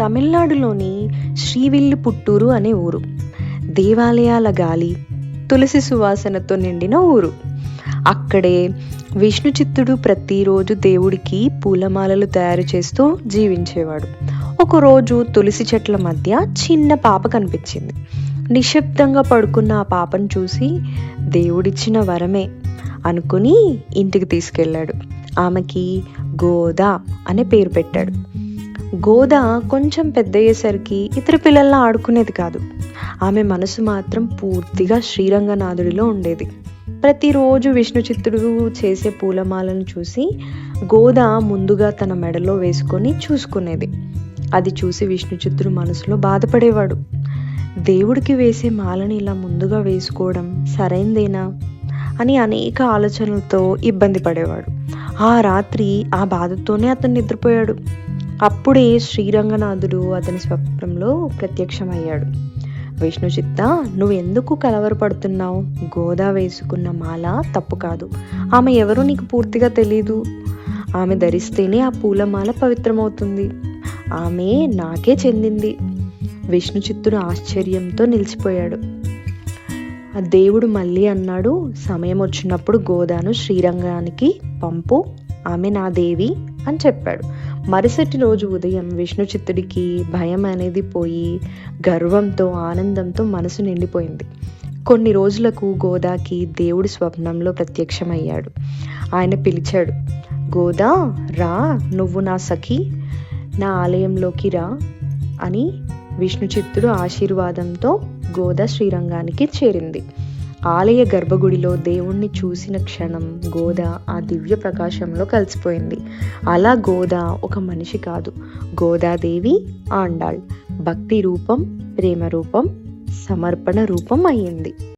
తమిళనాడులోని శ్రీవిల్లిపుట్టూరు అనే ఊరు. దేవాలయాల గాలి తులసి సువాసనతో నిండిన ఊరు. అక్కడే విష్ణు చిత్తుడు ప్రతిరోజు దేవుడికి పూలమాలలు తయారు చేస్తూ జీవించేవాడు. ఒకరోజు తులసి చెట్ల మధ్య చిన్న పాప కనిపించింది. నిశ్శబ్దంగా పడుకున్న ఆ పాపను చూసి దేవుడిచ్చిన వరమే అనుకుని ఇంటికి తీసుకెళ్ళాడు. ఆమెకి గోదా అనే పేరు పెట్టాడు. గోద కొంచెం పెద్దయ్యేసరికి ఇతర పిల్లల్లా ఆడుకునేది కాదు. ఆమె మనసు మాత్రం పూర్తిగా శ్రీరంగనాథుడిలో ఉండేది. ప్రతిరోజు విష్ణు చిత్తుడు చేసే పూలమాలను చూసి గోద ముందుగా తన మెడలో వేసుకొని చూసుకునేది. అది చూసి విష్ణు చిత్తుడు మనసులో బాధపడేవాడు. దేవుడికి వేసే మాలని ఇలా ముందుగా వేసుకోవడం సరైందేనా? అని అనేక ఆలోచనలతో ఇబ్బంది పడేవాడు. ఆ రాత్రి ఆ బాధతోనే అతను నిద్రపోయాడు. అప్పుడే శ్రీరంగనాథుడు అతని స్వప్నంలో ప్రత్యక్షమయ్యాడు. విష్ణు చిత్త నువ్వు ఎందుకు కలవరపడుతున్నావు గోదా వేసుకున్న మాల తప్పు కాదు. ఆమె ఎవరో నీకు పూర్తిగా తెలీదు. ఆమె ధరిస్తేనే ఆ పూలమాల పవిత్రమవుతుంది. ఆమె నాకే చెందింది. విష్ణు చిత్తుడు ఆశ్చర్యంతో నిలిచిపోయాడు. ఆ దేవుడు మళ్ళీ అన్నాడు సమయం వచ్చినప్పుడు గోదాను శ్రీరంగానికి పంపు ఆమె నా దేవి అని చెప్పాడు. మరుసటి రోజు ఉదయం విష్ణు చిత్తుడికి భయం అనేది పోయి గర్వంతో ఆనందంతో మనసు నిండిపోయింది. కొన్ని రోజులకు గోదాకి దేవుడి స్వప్నంలో ప్రత్యక్షమయ్యాడు. ఆయన పిలిచాడు గోదా రా నువ్వు నా సఖి నా ఆలయంలోకి రా అని విష్ణు చిత్తుడు ఆశీర్వాదంతో గోదా శ్రీరంగానికి చేరింది. ఆలయ గర్భగుడిలో దేవుణ్ణి చూసిన క్షణం గోద ఆ దివ్య ప్రకాశంలో కలిసిపోయింది. అలా గోద ఒక మనిషి కాదు. గోదాదేవి ఆండాళ్. భక్తి రూపం ప్రేమ రూపం సమర్పణ రూపం అయ్యింది.